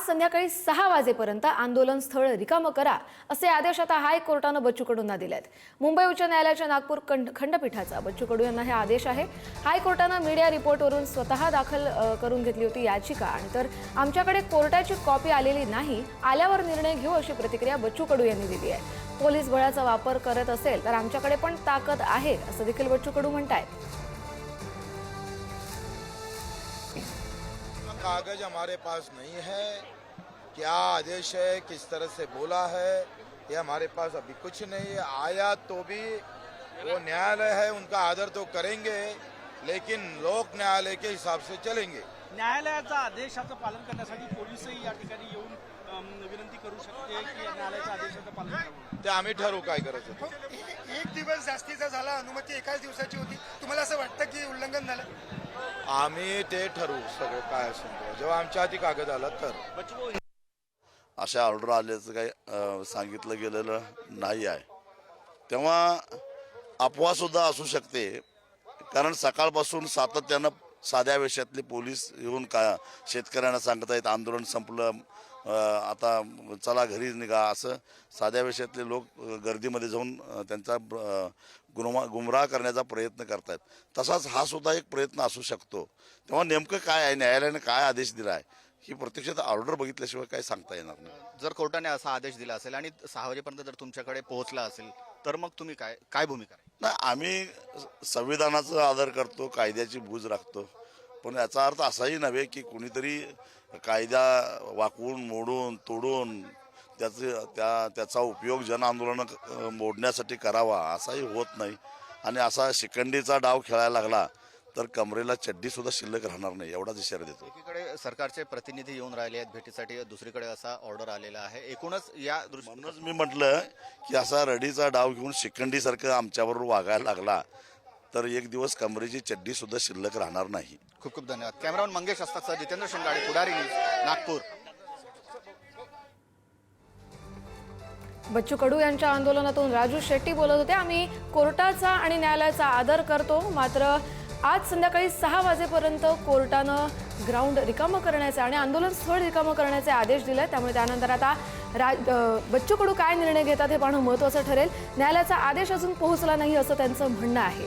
आज संध्याकाळी सहा वाजेपर्यंत आंदोलन स्थळ रिकामं करा असे आदेश आता हायकोर्टानं बच्चू कडूंना दिले आहेत मुंबई उच्च न्यायालयाच्या नागपूर खंड- खंडपीठाचा बच्चू कडू यांना हे आदेश आहे. हायकोर्टानं मीडिया रिपोर्टवरून स्वतः दाखल करून घेतली होती याचिका आणि तर आमच्याकडे कोर्टाची कॉपी आलेली नाही आल्यावर निर्णय घेऊ अशी प्रतिक्रिया बच्चू कडू यांनी दिली आहे. पोलीस बळाचा वापर करत असेल तर आमच्याकडे पण ताकद आहे असं देखील बच्चू कडू म्हणतायत. कागज हमारे पास नहीं है। क्या आदेश है? किस तरह से बोला है? ये हमारे पास अभी कुछ नहीं है। आया तो भी वो न्यायालय है उनका आदर तो करेंगे लेकिन लोक न्यायालय के हिसाब से चलेंगे। न्यायालयाचा आदेशाचं पालन करण्यासाठी पोलीसही या ठिकाणी येऊन अम, विनंती करू शकते की न्यायालयाच्या आदेशाचं पालन करावं ते आम्ही ठरवू काय करायचं ते. एक दिवस जास्तीचा झाला अनुमती एकाच दिवसाची होती. तुम्हाला असं वाटतं की उल्लंघन झालं? आम्ही ते ठरवू सगळं काय असेल जेव्हा आमच्या हाती कागद आला तर. अशा ऑर्डर आल्याचं काही सांगितलं गेलेलं नाही आहे. तेव्हा अफवासुद्धा असू शकते. कारण सकाळपासून सातत्यानं साध्या वेशातले पोलीस येऊन का शेतकऱ्यांना सांगत आहेत आंदोलन संपलं आता चला घरी निघा असं साध्या वेशातले लोक गर्दीमध्ये जाऊन त्यांचा अ, गुमराह करण्याचा प्रयत्न करतायत. तसाच हा सुद्धा एक प्रयत्न असू शकतो. तेव्हा नेमकं काय आहे? न्यायालयाने काय आदेश दिला आहे? ही प्रत्यक्षात ऑर्डर बघितल्याशिवाय काय सांगता येणार नाही. जर कोर्टाने असा आदेश दिला असेल आणि सहा वाजेपर्यंत जर तुमच्याकडे पोहोचला असेल तर मग तुम्ही काय काय भूमिका आहे? नाही आम्ही संविधानाचा आदर करतो कायद्याची बूज राखतो पण याचा अर्थ असाही नव्हे की कुणीतरी कायदा वाकवून मोडून तोडून त्याचे त्या त्याचा उपयोग जन आंदोलन मोडण्यासाठी करावा असाही होत नाही आणि असा शिकंडीचा डाव खेळायला लागला तर कमरेला चड्डी सुद्धा शिल्लक राहणार नाही एवढाच इशारा देतो. एकीकडे सरकारचे प्रतिनिधी येऊन राहिले आहेत भेटीसाठी दुसरीकडे असा ऑर्डर आलेला आहे. एकूणच या म्हणूनच मी म्हटलं की असा रडीचा डाव घेऊन शिकंडीसारखं आमच्याबरोबर वागायला लागला तर एक दिवस कमरेची चड्डी सुद्धा शिल्लक राहणार नाही. खूप खूप धन्यवाद. कॅमेरामन मंगेश असतात जितेंद्र शिंगाडे पुढारी न्यूज नागपूर. बच्चू कडू यांच्या आंदोलनातून राजू शेट्टी बोलत होते. आम्ही कोर्टाचा आणि न्यायालयाचा आदर करतो मात्र आज संध्याकाळी सहा वाजेपर्यंत कोर्टानं ग्राउंड रिकामं करण्याचे आणि आंदोलन स्थळ रिकामं करण्याचे आदेश दिले त्यामुळे त्यानंतर आता राज बच्चू कडू काय निर्णय घेतात हे पाहणं महत्त्वाचं ठरेल. न्यायालयाचा आदेश अजून पोहोचला नाही असं त्यांचं म्हणणं आहे.